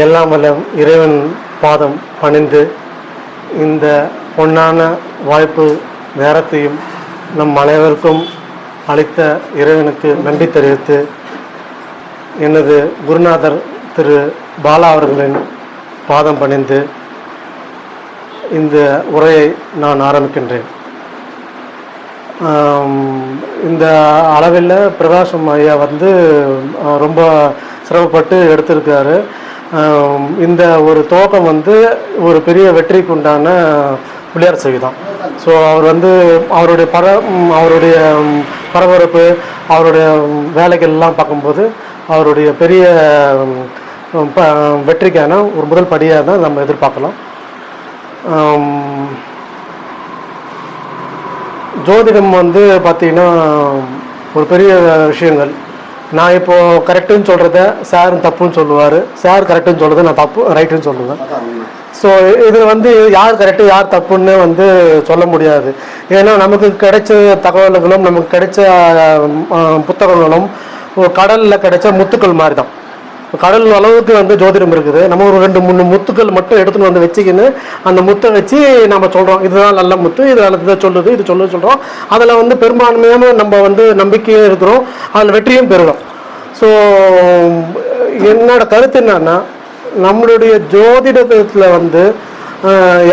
எல்லாம் வல்ல இறைவன் பாதம் பணிந்து இந்த பொன்னான வாய்ப்பு நேரத்தையும் நம் அனைவருக்கும் அளித்த இறைவனுக்கு நன்றி தெரிவித்து எனது குருநாதர் திரு பாலா அவர்களின் பாதம் பணிந்து இந்த உரையை நான் ஆரம்பிக்கின்றேன். இந்த அளவில் பிரகாசம் ஐயா வந்து ரொம்ப சிரமப்பட்டு எடுத்திருக்காரு. இந்த ஒரு துவக்கம் வந்து ஒரு பெரிய வெற்றிக்கு உண்டான பிள்ளையார் செவி தான். ஸோ அவர் வந்து அவருடைய பர அவருடைய பரபரப்பு அவருடைய வேலைகள்லாம் வேலைகள் எல்லாம் பார்க்கும்போது அவருடைய பெரிய ப- வெற்றிக்கான ஒரு முதல் படியாக தான் நம்ம எதிர்பார்க்கலாம். ஜோதிடம் வந்து பார்த்தீங்கன்னா ஒரு பெரிய விஷயங்கள். நான் இப்போ கரெக்டுன்னு சொல்கிறத சார் தப்புன்னு சொல்லுவார். சார் கரெக்டுன்னு சொல்கிறது நான் தப்பு ரைட்டுன்னு சொல்லுவேன் ஸோ இது வந்து யார் கரெக்டு யார் தப்புன்னு வந்து சொல்ல முடியாது. ஏன்னா நமக்கு கிடைச்ச தகவல்களும் நமக்கு கிடைச்ச புத்தகங்களும் கடலில் கிடைச்ச முத்துக்கள் மாதிரி தான் கடல் அளவுக்கு வந்து ஜோதிடம் இருக்குது. நம்ம ஒரு ரெண்டு மூணு முத்துக்கள் மட்டும் எடுத்துன்னு வந்து வச்சுக்கின்னு அந்த முத்தை வச்சு நம்ம சொல்கிறோம் இதுதான் நல்ல முத்து இது இதை சொல்லுது இது சொல்லுது சொல்கிறோம் அதில் வந்து பெரும்பான்மையான நம்ம வந்து நம்பிக்கையும் இருக்கிறோம். அதில் வெற்றியும் பெறுகிறோம் ஸோ என்னோட கருத்து என்னன்னா நம்மளுடைய ஜோதிடத்தில் வந்து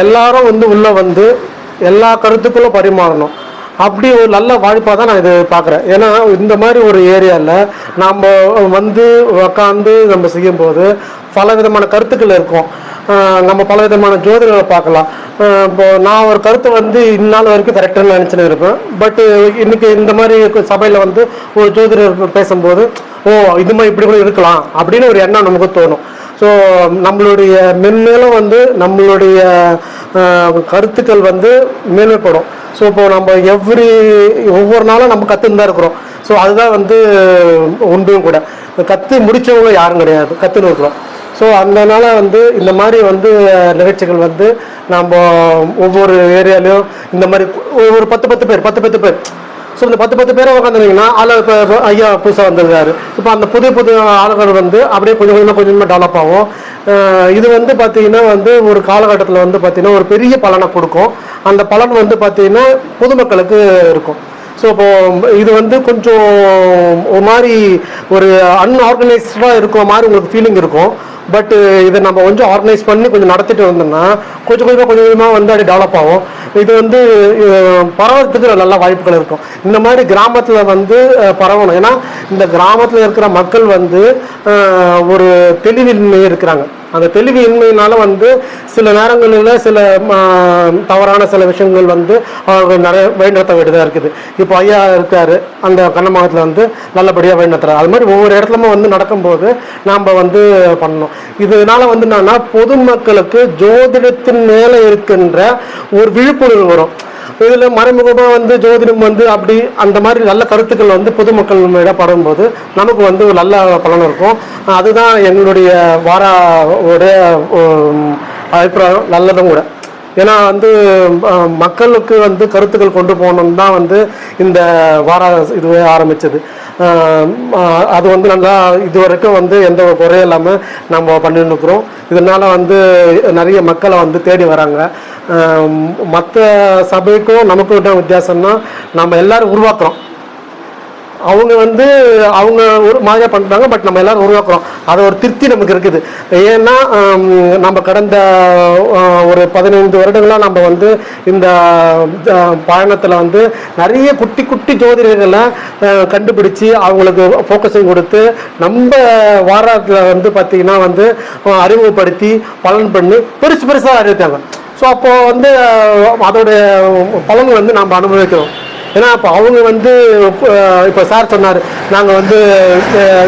எல்லாரும் வந்து உள்ளே வந்து எல்லா கருத்துக்களும் பரிமாறணும். அப்படி ஒரு நல்ல வாய்ப்பாக தான் நான் இது பார்க்குறேன். ஏன்னா இந்த மாதிரி ஒரு ஏரியாவில் நம்ம வந்து உக்காந்து நம்ம செய்யும்போது பல விதமான கருத்துக்கள் இருக்கும். நம்ம பல விதமான ஜோதிடங்களை பார்க்கலாம் இப்போ நான் ஒரு கருத்தை வந்து இந்நாள் வரைக்கும் கரெக்டாக நினச்சின்னு இருப்பேன். பட்டு இன்னைக்கு இந்த மாதிரி சபையில் வந்து ஒரு ஜோதிடர் பேசும்போது ஓ இது மாதிரி இப்படி கூட இருக்கலாம் அப்படின்னு ஒரு எண்ணம் நமக்கு தோணும். ஸோ நம்மளுடைய மென்மேலும் வந்து நம்மளுடைய கருத்துக்கள் வந்து மேன்மைப்படும். ஸோ இப்போ நம்ம எவ்ரி ஒவ்வொரு நாளும் நம்ம கற்றுன்னு தான் இருக்கிறோம். ஸோ அதுதான் வந்து உண்டும் கூட. கற்று முடிச்சவங்க யாரும் கிடையாது. கற்றுன்னு இருக்கிறோம். ஸோ அதனால வந்து இந்த மாதிரி வந்து நிகழ்ச்சிகள் வந்து நம்ம ஒவ்வொரு ஏரியாலையும் இந்த மாதிரி ஒவ்வொரு பத்து பத்து பேர் பத்து பத்து பேர். ஸோ இந்த பத்து பத்து பேரை உட்காந்துருந்தீங்கன்னா அதில் இப்போ ஐயா புதுசாக வந்திருக்காரு. இப்போ அந்த புது புது ஆளுகள் வந்து அப்படியே கொஞ்சம் கொஞ்சமாக கொஞ்சம் கொஞ்சமாக டெவலப் ஆகும். இது வந்து பார்த்தீங்கன்னா வந்து ஒரு காலகட்டத்தில் வந்து பார்த்தீங்கன்னா ஒரு பெரிய பலனை கொடுக்கும். அந்த பலன் வந்து பார்த்தீங்கன்னா பொதுமக்களுக்கு இருக்கும். ஸோ இப்போ இது வந்து கொஞ்சம் ஒரு மாதிரி ஒரு அன்ஆர்கனைஸ்டாக இருக்கிற மாதிரி உங்களுக்கு ஃபீலிங் இருக்கும். பட் uh, இதை நம்ம கொஞ்சம் ஆர்கனைஸ் பண்ணி கொஞ்சம் நடத்திட்டு வந்தோம்னா கொஞ்சம் கொஞ்சமாக கொஞ்சம் கொஞ்சமாக வந்து அப்படி டெவலப் ஆகும். இது வந்து பரவறதுக்கு நல்ல வாய்ப்புகள் இருக்கும். இந்த மாதிரி கிராமத்தில் வந்து பரவணும். ஏன்னா இந்த கிராமத்தில் இருக்கிற மக்கள் வந்து ஒரு தெளிவின்மை இருக்கிறாங்க. அந்த தெளிவு இன்மையினால வந்து சில நேரங்களில் சில தவறான சில விஷயங்கள் வந்து அவர்கள் நிறைய வழிநடத்த வேண்டியதாக இருக்குது. இப்போ ஐயா இருக்காரு அந்த கண்ணமாகத்தில் வந்து நல்லபடியாக வழிநடத்துறாரு. அது மாதிரி ஒவ்வொரு இடத்துலமும் வந்து நடக்கும்போது நாம் வந்து பண்ணணும். இதனால வந்து என்னன்னா பொதுமக்களுக்கு ஜோதிடத்தின் மேலே இருக்கின்ற ஒரு விழிப்புணர்வு வரும். இதில் மறைமுகமாக வந்து ஜோதிடம் வந்து அப்படி அந்த மாதிரி நல்ல கருத்துக்கள் வந்து பொதுமக்கள் மேடம் படும்போது நமக்கு வந்து ஒரு நல்ல பலன் இருக்கும். அதுதான் எங்களுடைய வாரா ஒரே அபிப்பிராயம். நல்லதும் கூட. ஏன்னா வந்து மக்களுக்கு வந்து கருத்துக்கள் கொண்டு போகணும் தான் வந்து இந்த வார இதுவே ஆரம்பிச்சது. அது வந்து நல்லா இது வரைக்கும் வந்து எந்த ஒரு குறையும் இல்லாமல் நம்ம பண்ணிட்டு இருக்கிறோம். வந்து நிறைய மக்களை வந்து தேடி வராங்க. மற்ற சபைக்கும் நமக்கும் விட்ட வித்தியாசம்னா நம்ம எல்லாரும் உருவாக்குறோம். அவங்க வந்து அவங்க ஒரு மாதிரியாக பண்ணுறாங்க பட் நம்ம எல்லோரும் உருவாக்குறோம். அது ஒரு திருப்தி நமக்கு இருக்குது. ஏன்னா நம்ம கடந்த ஒரு பதினைந்து வருடங்களாக நம்ம வந்து இந்த பயணத்தில் வந்து நிறைய குட்டி குட்டி ஜோதிடர்களை கண்டுபிடிச்சு அவங்களுக்கு ஃபோக்கஸிங் கொடுத்து நம்ம வாரத்தில் வந்து பார்த்திங்கன்னா வந்து அறிமுகப்படுத்தி பலன் பண்ணி பெருசு பெருசாக அறிவித்தாங்க ஸோ அப்போது வந்து அதோடைய பலன் வந்து நம்ம அனுபவிக்கிறோம். ஏன்னா இப்போ அவங்க வந்து இப்போ சார் சொன்னார் நாங்கள் வந்து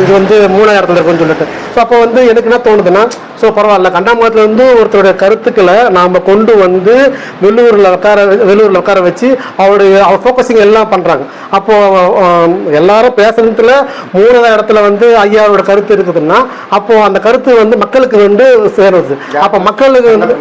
இது வந்து மூணாயிரத்துல இருக்குன்னு சொல்லிட்டு. ஸோ அப்போ வந்து எனக்கு என்ன தோணுதுன்னா ஸோ பரவாயில்ல. கண்டாமங்கலத்துல வந்து ஒருத்தருடைய கருத்துக்களை நாம் கொண்டு வந்து வெள்ளூரில் உட்கார வெள்ளூரில் உட்கார வச்சு அவருடைய அவர் ஃபோக்கஸிங் எல்லாம் பண்ணுறாங்க அப்போது எல்லாரும் பேசுறதுல மூணாவது இடத்துல வந்து ஐயாவோட கருத்து இருக்குதுன்னா அப்போது அந்த கருத்து வந்து மக்களுக்கு வந்து சேருது. அப்போ மக்களுக்கு வந்து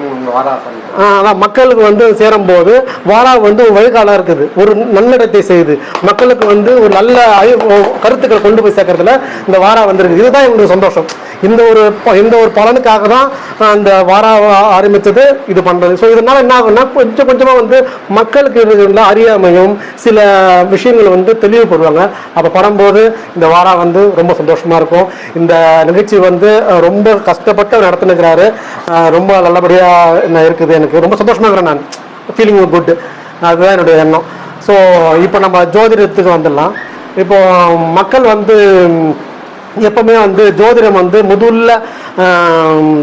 அதான் மக்களுக்கு வந்து சேரும்போது வாரா வந்து ஒரு வழிகாலாக இருக்குது. ஒரு நன்னடத்தை செய்யுது மக்களுக்கு வந்து ஒரு நல்ல அறிவு- கருத்துக்களை கொண்டு போய் சேர்க்கறதுல இந்த வாரா வந்திருக்கு இதுதான் எங்களுக்கு சந்தோஷம். இந்த ஒரு ப- இந்த ஒரு பலனுக்காக தான் அந்த வாரா ஆரம்பித்தது இது பண்ணுறது ஸோ இதனால் என்ன ஆகும்னா கொஞ்சம் கொஞ்சமாக வந்து மக்களுக்கு இருக்கிற அறியாமையும் சில விஷயங்கள் வந்து தெளிவுபடுவாங்க. அப்போ படும்போது இந்த வாரா வந்து ரொம்ப சந்தோஷமாக இருக்கும். இந்த நிகழ்ச்சி வந்து ரொம்ப கஷ்டப்பட்டு நடத்துனுக்கிறாரு. ரொம்ப நல்லபடியாக இருக்குது எனக்கு ரொம்ப சந்தோஷமாக இருக்கிறேன் நான். ஃபீலிங் குட் அதுதான் என்னுடைய எண்ணம். ஸோ இப்போ நம்ம ஜோதிடத்துக்கு வந்துடலாம். இப்போ மக்கள் வந்து எப்போவுமே வந்து ஜோதிடம் வந்து முதல்ல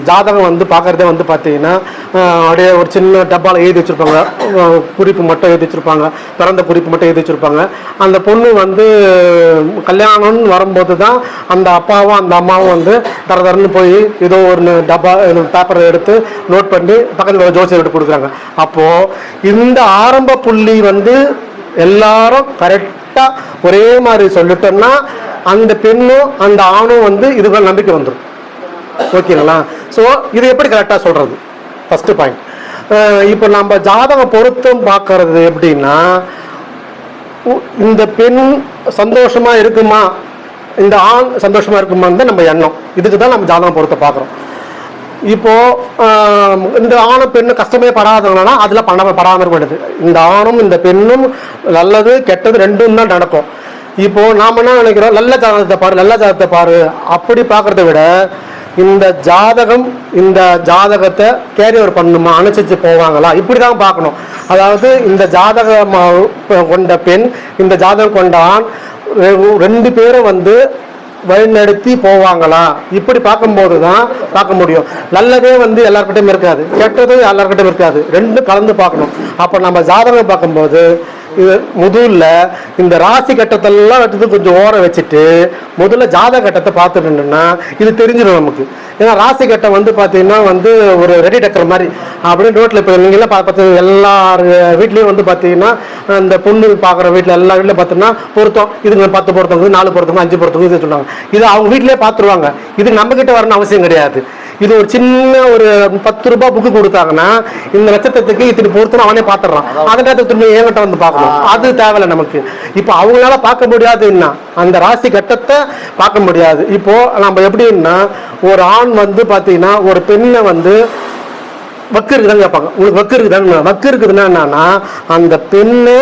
ஜாதகம் வந்து பார்க்குறதே வந்து பார்த்தீங்கன்னா அப்படியே ஒரு சின்ன டப்பாவில் எழுதி வச்சுருப்பாங்க. குறிப்பு மட்டும் எழுதி வச்சுருப்பாங்க. பிறந்த குறிப்பு மட்டும் எழுதி வச்சுருப்பாங்க. அந்த பொண்ணு வந்து கல்யாணம்னு வரும்போது தான் அந்த அப்பாவும் அந்த அம்மாவும் வந்து தர தரன்னு போய் ஏதோ ஒரு டப்பா பேப்பரை எடுத்து நோட் பண்ணி பக்கத்தில் ஒரு ஜோசியர் எடுத்து கொடுக்குறாங்க. அப்போது இந்த ஆரம்ப புள்ளி வந்து எல்லாரும் கரெக்டாக ஒரே மாதிரி சொல்லிட்டோம்னா அந்த பெண்ணும் அந்த ஆணும் வந்து இதுக்கு நம்பிக்கை வந்துடும் ஓகேங்களா? ஸோ இது எப்படி கரெக்டாக சொல்கிறது ஃபஸ்ட்டு பாயிண்ட் இப்போ நம்ம ஜாதக பொருத்தம் பார்க்கறது எப்படின்னா உ- இந்த பெண் சந்தோஷமாக இருக்குமா? இந்த ஆண் சந்தோஷமாக இருக்குமான்னு தான் நம்ம எண்ணம். இதுக்கு தான் நம்ம ஜாதகம் பொருத்த பார்க்குறோம். இப்போ இந்த ஆணும் பெண்ணும் கஷ்டமே படாதவங்கன்னா அதில் பண்ணாம படாமல் இருக்க வேண்டியது. இந்த ஆணும் இந்த பெண்ணும் நல்லது கெட்டது ரெண்டும் தான் நடக்கும். இப்போ நாம என்ன நினைக்கிறோம்? நல்ல ஜாதகத்தை பாரு நல்ல ஜாதகத்தை பாரு. அப்படி பார்க்கறத விட இந்த ஜாதகம் இந்த ஜாதகத்தை கேரி ஓவர் பண்ணுமா அனுசரிச்சு போவாங்களா? இப்படி தான் பார்க்கணும். அதாவது இந்த ஜாதகம் கொண்ட பெண் இந்த ஜாதகம் கொண்ட ஆண் ரெண்டு பேரும் வந்து வழிநடத்தி போவாங்களா? இப்படி பார்க்கும்போது தான் பார்க்க முடியும். நல்லதே வந்து எல்லார்கிட்டயும் இருக்காது கெட்டதும் எல்லார்கிட்டயும் இருக்காது. ரெண்டும் கலந்து பார்க்கணும். அப்போ நம்ம ஜாதகம் பார்க்கும்போது இது முதல்ல இந்த ராசி கட்டத்தெல்லாம் வச்சது கொஞ்சம் ஓரம் வச்சுட்டு முதல்ல ஜாதக கட்டத்தை பார்த்துட்டோம்னா இது தெரிஞ்சிடும் நமக்கு. ஏன்னா ராசி கட்டம் வந்து பார்த்தீங்கன்னா வந்து ஒரு ரெடி டக்கர் மாதிரி. அப்படின்னு ரோட்டில் இப்போ நீங்களாம் பார்த்து எல்லார் வீட்லேயும் வந்து பார்த்தீங்கன்னா இந்த பொண்ணு பார்க்குற வீட்டில் எல்லா வீட்டிலையும் பார்த்தோம்னா பொருத்தம். இதுங்க பத்து பொருத்தவங்க நாலு பொருத்தவங்க அஞ்சு பொருத்தவங்க இது சொல்லுவாங்க. இது அவங்க வீட்டிலே பார்த்துருவாங்க இது நம்ம வரணும்னு அவசியம் கிடையாது. இது ஒரு சின்ன ஒரு பத்து ரூபாய் புக்கு கொடுத்தாங்கன்னா இந்த நட்சத்திரத்துக்கு இத்தனை பொருத்தம் அவனே பார்த்துடுறான். அதை நேரத்துக்கு திரும்ப ஏங்கிட்ட வந்து பார்க்கணும். அது தேவையில்ல நமக்கு. இப்போ அவங்களால பார்க்க முடியாதுன்னா அந்த ராசி கட்டத்தை பார்க்க முடியாது. இப்போ நம்ம எப்படின்னா ஒரு ஆண் வந்து பார்த்தீங்கன்னா ஒரு பெண்ணை வந்து வக்கு இருக்குதான்னு கேட்பாங்க. உங்களுக்கு வக்கு இருக்குதான்னு வக்கு இருக்குதுன்னா என்னன்னா அந்த பெண்ணு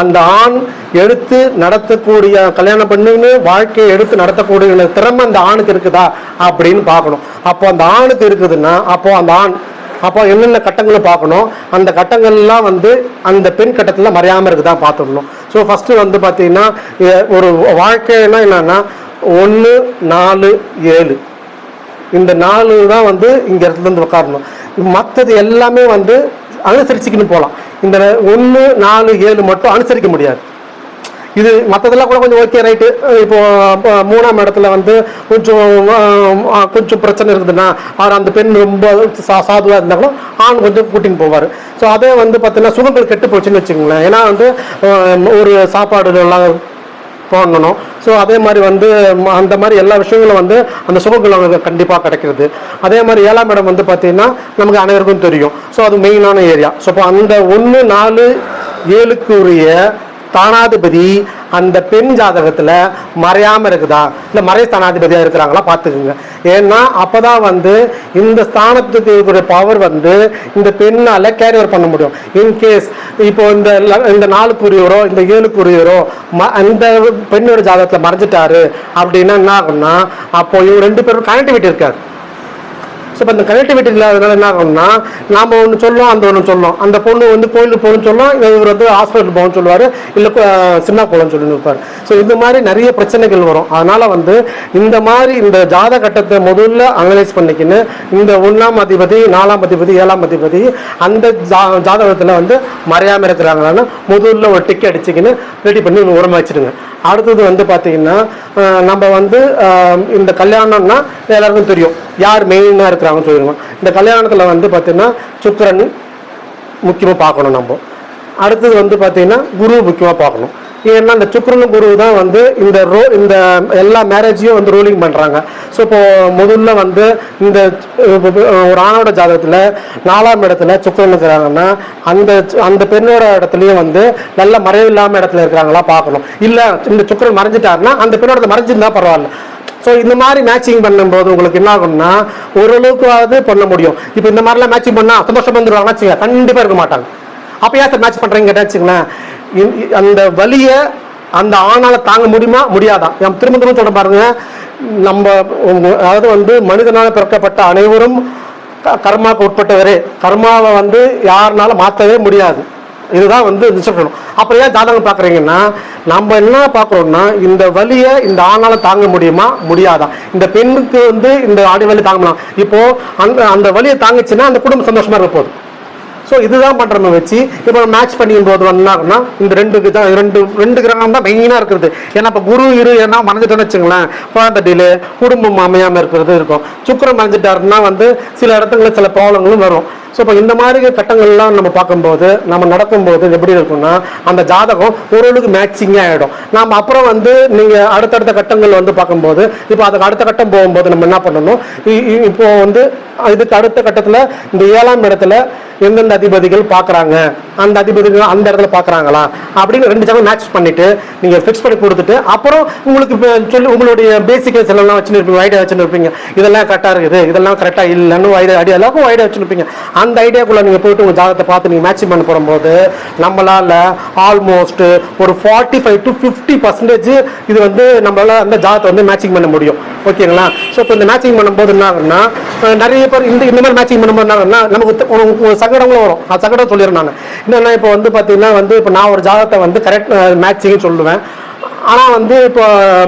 அந்த ஆண் எடுத்து நடத்தக்கூடிய கல்யாணம் பண்ணுன்னு வாழ்க்கையை எடுத்து நடத்தக்கூடிய திறமை அந்த ஆணுக்கு இருக்குதா அப்படின்னு பார்க்கணும். அப்போ அந்த ஆணுக்கு இருக்குதுன்னா அப்போ அந்த ஆண் அப்போ என்னென்ன கட்டங்களை பார்க்கணும்? அந்த கட்டங்கள்லாம் வந்து அந்த பெண் கட்டத்தில் மறையாமல் இருக்குதான் பார்த்துடணும். ஸோ ஃபஸ்ட்டு வந்து பார்த்தீங்கன்னா ஒரு வாழ்க்கைன்னா என்னன்னா ஒன்று நாலு ஏழு. இந்த நாலு தான் வந்து இங்கே இடத்துல இருந்து உட்காரணும். மற்றது எல்லாமே வந்து அனுசரிச்சுக்கின்னு போகலாம் இந்த ஒன்று நாலு ஏழு மட்டும் அனுசரிக்க முடியாது. இது மற்றதெல்லாம் கூட கொஞ்சம் ஓகே ரைட்டு இப்போ மூணாம் இடத்துல வந்து கொஞ்சம் கொஞ்சம் பிரச்சனை இருக்குதுன்னா அவர் அந்த பெண் ரொம்ப சா சாதுவாக இருந்தால் கூட ஆண் கொஞ்சம் கூட்டின்னு போவார். ஸோ அதே வந்து பார்த்தீங்கன்னா சுகங்கள் கெட்டு போச்சுன்னு வச்சுக்கோங்களேன். ஏன்னா வந்து ஒரு சாப்பாடு எல்லாம் போடணும். ஸோ அதே மாதிரி வந்து ம- அந்த மாதிரி எல்லா விஷயங்களும் வந்து அந்த சுகங்கள் அவங்களுக்கு கண்டிப்பாக கிடைக்கிறது. அதே மாதிரி ஏழாம் இடம் வந்து பார்த்தீங்கன்னா நமக்கு அனைவருக்கும் தெரியும். ஸோ அது மெயினான ஏரியா. ஸோ இப்போ அந்த ஒன்று நாலு ஏழுக்கு உரிய அந்த பெண் ஜாதகத்தில் மறையாம இருக்குதா? இந்த மறை ஸ்தானாதிபதியாக இருக்கிறாங்களா? பார்த்துக்குங்க. ஏன்னா அப்பதான் வந்து இந்த ஸ்தானத்துக்கு பவர் வந்து இந்த பெண்ணால் கேரியர் பண்ண முடியும். இன்கேஸ் இப்போ இந்த இந்த நாலுக்குரியவரோ இந்த ஏழுக்குரியவரோ ம அந்த பெண்ணோட ஜாதகத்தில் மறைஞ்சிட்டாரு அப்படின்னா என்ன ஆகும்னா அப்போ இவங்க ரெண்டு பேரும் கனெக்டிவிட்டி இருக்காது. ஸோ இப்போ இந்த கனெக்டிவிட்டி இல்லாதனால என்ன ஆகும்னா நாம் ஒன்று சொல்லும் அந்த ஒன்று சொல்லும் அந்த பொண்ணு வந்து கோயிலுக்கு போகணும்னு சொல்லும் இவர் வந்து ஹாஸ்பிட்டல் போகணும்னு சொல்லுவார் இல்லை சின்ன குளம்னு சொல்லி இருப்பார் ஸோ இந்த மாதிரி நிறைய பிரச்சனைகள் வரும். அதனால் வந்து இந்த மாதிரி இந்த ஜாத கட்டத்தை முதல்ல அனலைஸ் பண்ணிக்கின்னு இந்த ஒன்றாம் அதிபதி நாலாம் அதிபதி ஏழாம் அதிபதி அந்த ஜா ஜாதகத்தில் வந்து மறையாமல் இருக்கிறாங்களான்னு முதல்ல ஒரு டிக்கெட் அடிச்சுக்கின்னு ரெடி பண்ணி உரமா வச்சுடுங்க. அடுத்தது வந்து பார்த்தீங்கன்னா நம்ம வந்து இந்த கல்யாணம்னா எல்லாருக்கும் தெரியும். யார் மெயினாக இருக்கிறாங்கன்னு சொல்லிடுவோம் இந்த கல்யாணத்தில் வந்து பார்த்தீங்கன்னா சுக்கரன் முக்கியமாக பார்க்கணும் நம்ம. அடுத்தது வந்து பார்த்தீங்கன்னா குரு முக்கியமாக பார்க்கணும். ஏன்னா இந்த சுக்கிரன் குரு தான் வந்து இந்த ரோ இந்த எல்லா மேரேஜையும் வந்து ரூலிங் பண்ணுறாங்க ஸோ இப்போ முதல்ல வந்து இந்த ஒரு ஆணோட ஜாதகத்தில் நாலாம் இடத்துல சுக்கிரன் இருக்கிறாங்கன்னா அந்த அந்த பெண்ணோட இடத்துலையும் வந்து நல்ல மறைவு இல்லாமல் இடத்துல இருக்கிறாங்களா பார்க்கணும். இல்லை இந்த சுக்கிரன் மறைஞ்சிட்டாருன்னா அந்த பெண்ணோட மறைஞ்சிருந்தா பரவாயில்ல. ஸோ இந்த மாதிரி மேட்சிங் பண்ணும்போது உங்களுக்கு என்ன ஆகும்னா ஓரளவுக்காவது பண்ண முடியும். இப்போ இந்த மாதிரிலாம் மேட்சிங் பண்ணால் சந்தோஷம் வந்துருவாங்கன்னா வச்சுங்க கண்டிப்பாக இருக்க மாட்டாங்க. அப்போ ஏன் சார் மேட்ச் பண்ணுறீங்க கேட்டாச்சுங்களேன் அந்த வலியை அந்த ஆணால தாங்க முடியுமா? முடியாதான் நம்ம திரும்ப திரும்ப சொல்ல பாருங்க. நம்ம அதாவது வந்து மனிதனால பிறக்கப்பட்ட அனைவரும் க- கர்மாவுக்கு உட்பட்டவரே. கர்மாவை வந்து யாருனால மாற்றவே முடியாது. இதுதான் வந்து சொல்லணும் அப்புறம் ஏன் ஜாதகம் பார்க்குறீங்கன்னா நம்ம என்ன பார்க்குறோம்னா இந்த வலியை இந்த ஆணால தாங்க முடியுமா? முடியாதா. இந்த பெண்ணுக்கு வந்து இந்த ஆடி வலி தாங்கலாம். இப்போ அந்த அந்த வலியை தாங்கிச்சுன்னா அந்த குடும்பம் சந்தோஷமா இருக்க போகுது. ஸோ இதுதான் பண்ணுறோம் வச்சு இப்போ மேட்ச் பண்ணிக்கும் போது வந்தாங்கன்னா இந்த ரெண்டு தான் ரெண்டு ரெண்டு கிரகம் தான் மெயினாக இருக்கிறது ஏன்னா இப்போ குரு இரு ஏன்னா மறைஞ்சிட்டோன்னு வச்சுங்களேன் குழந்தை குடும்பம் அமையாமல் இருக்கிறது இருக்கும். சுக்கரம் மறைஞ்சிட்டாருன்னா வந்து சில இடத்துல சில ப்ராப்ளங்களும் வரும். ஸோ இப்போ இந்த மாதிரி கட்டங்கள்லாம் நம்ம பார்க்கும்போது நம்ம நடக்கும்போது எப்படி இருக்கும்னா அந்த ஜாதகம் ஓரளவுக்கு மேட்சிங்காக ஆகிடும் நாம் அப்புறம் வந்து நீங்கள் அடுத்தடுத்த கட்டங்கள் வந்து பார்க்கும்போது இப்போ அதுக்கு அடுத்த கட்டம் போகும்போது நம்ம என்ன பண்ணணும்? இப்போ வந்து இதுக்கு அடுத்த கட்டத்தில் இந்த ஏழாம் இடத்துல எந்தெந்த அதிபதிகள் பார்க்குறாங்க அந்த அதிபதிகள் அந்த இடத்துல பார்க்குறாங்களா அப்படின்னு ரெண்டு ஜாதகம் மேட்ச் பண்ணிவிட்டு நீங்கள் ஃபிக்ஸ் பண்ணி கொடுத்துட்டு அப்புறம் உங்களுக்கு இப்போ சொல்லி உங்களுடைய பேசிக் எல்லாம் வச்சுன்னு இருப்பீங்க ஐடியா வச்சுன்னு இருப்பீங்க இதெல்லாம் கரெக்டாக இருக்குது இதெல்லாம் கரெக்டாக இல்லைன்னு ஐடியா ஐடியா எல்லாருக்கும் ஐடியா வச்சுருப்பீங்க. அந்த ஐடியாக்குள்ளே நீங்கள் போயிட்டு உங்கள் ஜாதகத்தை பார்த்து நீங்கள் மேட்சிங் பண்ண போகும்போது நம்மளால் ஆல்மோஸ்ட் ஒரு forty five to fifty percentage இது வந்து நம்மளால் அந்த ஜாதகத்தை வந்து மேட்சிங் பண்ண முடியும். ஓகேங்களா? ஸோ இப்போ இந்த மேட்சிங் பண்ணும்போது என்ன ஆகுதுன்னா நிறைய பேர் இந்த இந்த மாதிரி மேட்சிங் பண்ணும்போது என்ன ஆகும்னா நமக்கு சங்கடங்களும் வரும். அது சங்கடம் சொல்லிடுறேன் நான். என்னென்னா இப்போ வந்து பார்த்தீங்கன்னா வந்து இப்போ நான் ஒரு ஜாதகத்தை வந்து கரெக்ட் மேட்சிங்னு சொல்லுவேன். ஆனால் வந்து இப்போ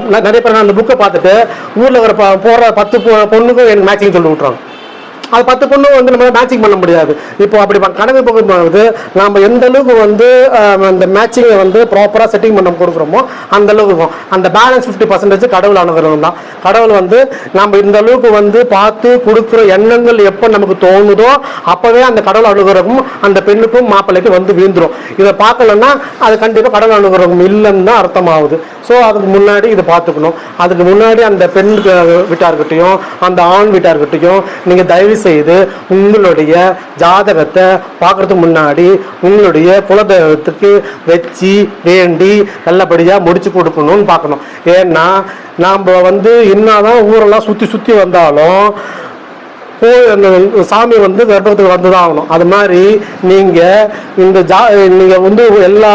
நிறைய பேர் நான் அந்த புக்கை பார்த்துட்டு ஊரில் ஒரு ப- பத்து பொண்ணுக்கும் என் மேட்சிங் சொல்லி விட்றாங்க அது பத்து பொண்ணும் வந்து நம்ம மேட்சிங் பண்ண முடியாது. இப்போ அப்படி கணக்கு போகும்போது நாம் எந்த அளவுக்கு வந்து அந்த மேட்சிங்கை வந்து ப்ராப்பராக செட்டிங் பண்ண கொடுக்குறோமோ அந்த அளவுக்கு இருக்கும். அந்த பேலன்ஸ் ஃபிஃப்டி பர்சன்டேஜ் கடவுள் அனுகிரகம் தான். கடவுள் வந்து நம்ம இந்த அளவுக்கு வந்து பார்த்து கொடுக்குற எண்ணங்கள் எப்போ நமக்கு தோணுதோ அப்போவே அந்த கடவுள் அனுகிரகம் அந்த பெண்ணுக்கும் மாப்பிள்ளைக்கும் வந்து வீழ்ந்துடும் இதை பார்க்கலன்னா அது கண்டிப்பாக கடவுள் அனுகிரகம் இல்லைன்னு தான் அர்த்தமாகுது. ஸோ அதுக்கு முன்னாடி இதை பார்த்துக்கணும். அதுக்கு முன்னாடி அந்த பெண் வீட்டார்கிட்டையும் அந்த ஆண் வீட்டார்கிட்டையும் நீங்கள் தயவு செய்து உங்களுடைய ஜாதகத்தை பார்க்கறதுக்கு முன்னாடி உங்களுடைய குலதெய்வத்துக்கு வச்சு வேண்டி நல்லபடியாக முடிச்சு கொடுக்கணும்னு பார்க்கணும். ஏன்னா நாம் வந்து என்னதான் ஊரெல்லாம் சுற்றி சுற்றி வந்தாலும் கோ அந்த சாமி வந்து கர்ப்பத்துக்கு வந்து தான் ஆகணும் அது மாதிரி நீங்கள் இந்த ஜா நீங்கள் வந்து எல்லா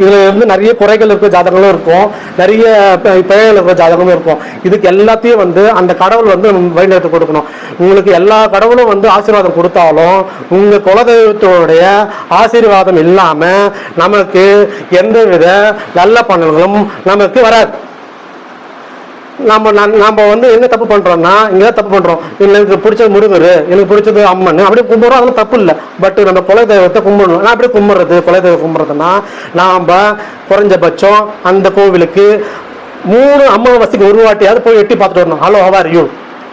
இதில் இருந்து நிறைய குறைகள் இருக்கிற ஜாதகங்களும் இருக்கும். நிறைய பிழைகள் இருக்கிற ஜாதகமும் இருக்கும். இதுக்கு எல்லாத்தையும் வந்து அந்த கடவுள் வந்து வழிநடத்தி கொடுக்கணும். உங்களுக்கு எல்லா கடவுளும் வந்து ஆசீர்வாதம் கொடுத்தாலும் உங்கள் குலதெய்வத்தோடைய ஆசீர்வாதம் இல்லாமல் நமக்கு எந்தவித நல்ல பலன்களும் நமக்கு வராது. நம்ம நம்ம வந்து என்ன தப்பு பண்றோம்னா இங்கே தான் தப்பு பண்றோம். எனக்கு பிடிச்சது முருகர் எனக்கு பிடிச்சது அம்மன். அப்படியே கும்பிடுறோம் அதெல்லாம் தப்பு இல்லை. பட் நம்ம குலதெய்வத்தை கும்பிடணும். நான் அப்படியே கும்பிடுறது குலதெய்வம் கும்பிடுறதுன்னா நாம் குறைஞ்சபட்சம் அந்த கோவிலுக்கு மூணு அமாவாசைக்கு ஒரு வாட்டியாவது போய் எட்டி பார்த்துட்டு வரணும். ஹலோ ஹவர் யூ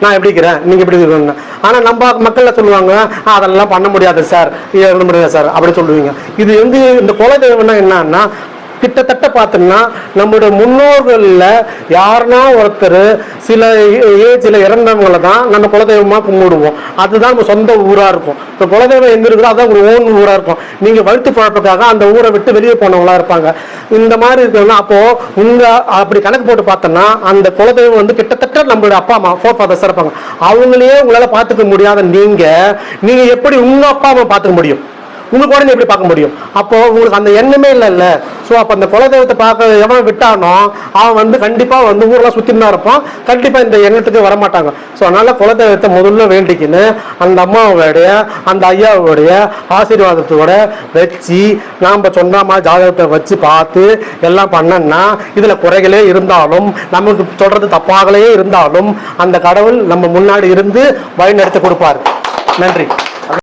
நான் எப்படி இருக்கிறேன்? நீங்க எப்படி இருக்கீங்க ஆனா நம்ம மக்கள்ல சொல்லுவாங்க அதெல்லாம் பண்ண முடியாது சார் பண்ண முடியாது சார் அப்படி சொல்லுவீங்க. இது வந்து இந்த குலதெய்வம்னா என்னன்னா கிட்டத்தட்ட பார்த்தோம்னா நம்முடைய முன்னோர்களில் யாருன்னா ஒருத்தர் சில ஏஜில் இறந்தவங்கள தான் நம்ம குலதெய்வமாக கும்பிடுவோம். அதுதான் நம்ம சொந்த ஊராக இருக்கும். இப்போ குலதெய்வம் எங்கே இருக்குதோ அதான் ஒரு ஓன் ஊராக இருக்கும். நீங்கள் வழுத்து பழப்புக்காக அந்த ஊரை விட்டு வெளியே போனவங்களா இருப்பாங்க. இந்த மாதிரி இருக்கணும்னா அப்போது உங்கள் அப்படி கணக்கு போட்டு பார்த்தோன்னா அந்த குலதெய்வம் வந்து கிட்டத்தட்ட நம்மளுடைய அப்பா அம்மா ஃபோர் ஃபாதர்ஸ் இருப்பாங்க. அவங்களையே உங்களால் பார்த்துக்க முடியாத நீங்கள் நீங்கள் எப்படி உங்கள் அப்பா அம்மா பார்த்துக்க முடியும்? உங்க குழந்தை எப்படி பார்க்க முடியும்? அப்போ உங்களுக்கு அந்த எண்ணமே இல்லைல்ல ஸோ அப்போ அந்த குலதெய்வத்தை பார்க்க எவன் விட்டானோ அவன் வந்து கண்டிப்பாக வந்து ஊரெல்லாம் சுற்றி தான் இருப்பான். கண்டிப்பாக இந்த எண்ணத்துக்கு வரமாட்டாங்க. ஸோ அதனால குலதெய்வத்தை முதல்ல வேண்டிக்கின்னு அந்த அம்மாவோடைய அந்த ஐயாவோடைய ஆசீர்வாதத்தோட வச்சு நாம் சொன்ன மாதிரி ஜாதகத்தை வச்சு பார்த்து எல்லாம் பண்ணோம்னா இதில் குறைகளே இருந்தாலும் நமக்கு சொல்றது தப்பாகலே இருந்தாலும் அந்த கடவுள் நம்ம முன்னாடி இருந்து வழி நடத்தி கொடுப்பாரு. நன்றி.